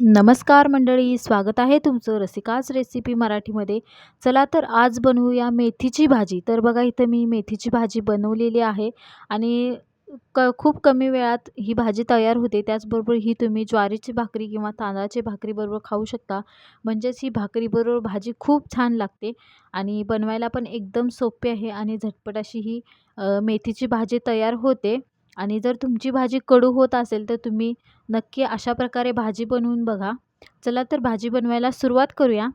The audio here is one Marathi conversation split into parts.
नमस्कार मंडळी स्वागत आहे तुमचं रसिकाच रेसिपी मराठीमध्ये. चला तर आज बनवूया मेथीची भाजी. तर बघा इथं मी मेथीची भाजी बनवलेली आहे आणि क खूप कमी वेळात ही भाजी तयार होते. त्याचबरोबर ही तुम्ही ज्वारीची भाकरी किंवा तांदळाची भाकरीबरोबर खाऊ शकता. म्हणजेच ही भाकरीबरोबर भाजी खूप छान लागते आणि बनवायला पण एकदम सोपे आहे आणि झटपट अशी ही मेथीची भाजी तयार होते. आणि जर तुमची भाजी कडू होत असेल तर तुम्ही नक्की अशा प्रकारे भाजी बनवून बघा. चला तर भाजी बनवायला सुरुवात करूया.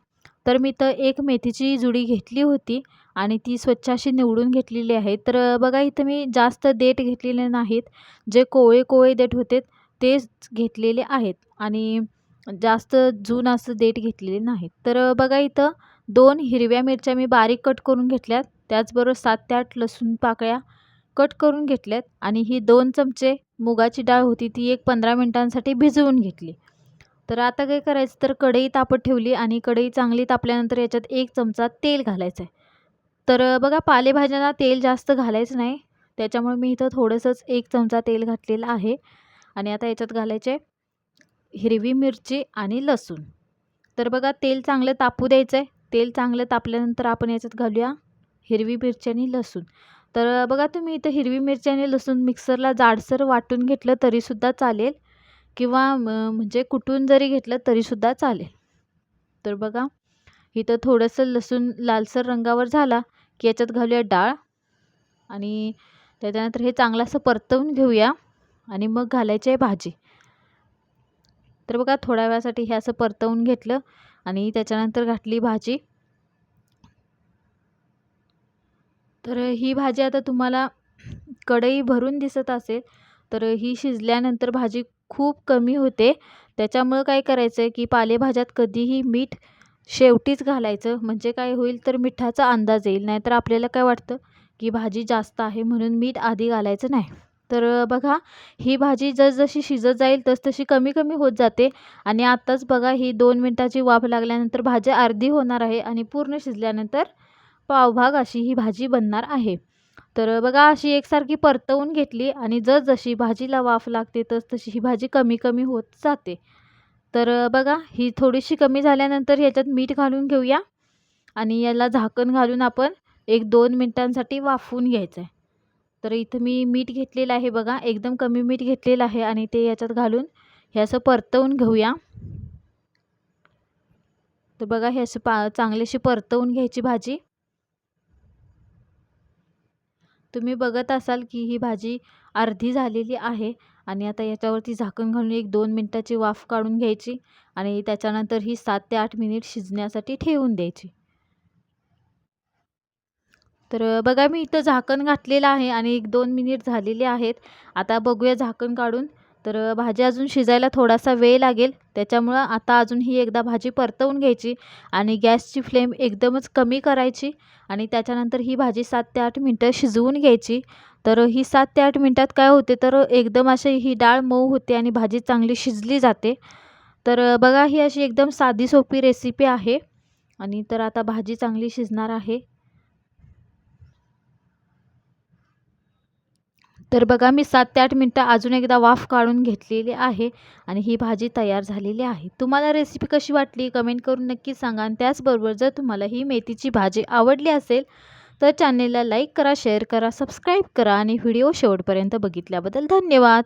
तर मी तर एक मेथीची जुडी घेतली होती आणि ती स्वच्छ अशी निवडून घेतलेली आहे. तर बघा इथं मी जास्त देठ घेतलेले नाहीत. जे कोवळे कोवळे देठ होते तेच घेतलेले आहेत. आणि जास्त जून असं देठ घेतलेले नाहीत. तर बघा इथं दोन हिरव्या मिरच्या मी बारीक कट करून घेतल्यात. त्याचबरोबर सात ते आठ लसूण पाकळ्या कट करून घेतल्यात आणि ही दोन चमचे मुगाची डाळ होती ती एक पंधरा मिनटांसाठी भिजवून घेतली. तर आता काय करायचं? तर कढई तापत ठेवली आणि कढई चांगली तापल्यानंतर याच्यात एक चमचा तेल घालायचं आहे तर बघा पालेभाज्यांना तेल जास्त घालायचं नाही. त्याच्यामुळे मी इथं थोडंसंच एक चमचा तेल घातलेलं आहे. आणि आता याच्यात घालायचे हिरवी मिरची आणि लसूण. तर बघा तेल चांगलं तापू द्यायचं आहे तेल चांगलं तापल्यानंतर आपण याच्यात घालूया हिरवी मिरची आणि लसूण. तर बघा तुम्ही इथं हिरवी मिरची आणि लसूण मिक्सरला जाडसर वाटून घेतलं तरीसुद्धा चालेल किंवा म्हणजे कुटून जरी घेतलं तरीसुद्धा चालेल. तर बघा इथं थोडंसं लसूण लालसर रंगावर झाला की याच्यात घालूया डाळ आणि त्याच्यानंतर हे चांगलं असं परतवून घेऊया आणि मग घालायची आहे भाजी. तर बघा थोड्या वेळासाठी हे असं परतवून घेतलं आणि त्याच्यानंतर घातली भाजी. तर ही भाजी आता तुम्हाला कढई भरून दिसत असेल तर ही शिजल्यानंतर भाजी खूप कमी होते. त्याच्यामुळं काय करायचं आहे की पालेभाज्यात कधीही मीठ शेवटीच घालायचं. म्हणजे काय होईल तर मिठाचा अंदाज येईल. नाहीतर आपल्याला काय वाटतं की भाजी जास्त आहे म्हणून मीठ आधी घालायचं नाही. तर बघा ही भाजी जसजशी शिजत जाईल तसतशी कमी कमी होत जाते. आणि आत्ताच बघा ही दोन मिनटाची वाफ लागल्यानंतर भाजी अर्धी होणार आहे आणि पूर्ण शिजल्यानंतर पावभाग अशी ही भाजी बनणार आहे. तर बघा अशी एकसारखी परतवून घेतली आणि जसजशी भाजीला वाफ लागते तस तशी ही भाजी कमी कमी होत जाते. तर बघा ही थोडीशी कमी झाल्यानंतर ह्याच्यात मीठ घालून घेऊया आणि याला झाकण घालून आपण एक दोन मिनटांसाठी वाफवून घ्यायचं आहे तर इथं मी मीठ घेतलेलं आहे बघा एकदम कमी मीठ घेतलेलं आहे आणि ते याच्यात घालून हे असं परतवून घेऊया. तर बघा हे असं पा चांगलीशी परतवून घ्यायची भाजी. तुम्ही बघत असाल की ही भाजी अर्धी झालेली आहे आणि आता याच्यावरती झाकण घालून एक दोन मिनटाची वाफ काढून घ्यायची आणि त्याच्यानंतर ही सात ते आठ मिनिट शिजण्यासाठी ठेवून द्यायची. तर बघा मी इथं झाकण घातलेलं आहे आणि एक दोन मिनिट झालेले आहेत. आता बघूया झाकण काढून तर भाजी अजून शिजायला थोडासा वेळ लागेल. त्याच्यामुळं आता अजून ही एकदा भाजी परतवून घ्यायची आणि गॅसची फ्लेम एकदमच कमी करायची आणि त्याच्यानंतर ही भाजी सात ते आठ मिनटं शिजवून घ्यायची. तर ही सात ते आठ मिनटात काय होते तर एकदम अशी ही डाळ मऊ होते आणि भाजी चांगली शिजली जाते. तर बघा ही अशी एकदम साधी सोपी रेसिपी आहे आणि तर आता भाजी चांगली शिजणार आहे. तर बघा मी सात ते आठ मिनटं अजून एकदा वाफ काढून घेतलेली आहे आणि ही भाजी तयार झालेली आहे. तुम्हाला रेसिपी कशी वाटली? कमेंट करून नक्की सांगा आणि त्याचबरोबर जर तुम्हाला ही मेथीची भाजी आवडली असेल तर चॅनेलला लाईक करा शेअर करा सबस्क्राईब करा आणि व्हिडिओ शेवटपर्यंत बघितल्याबद्दल धन्यवाद.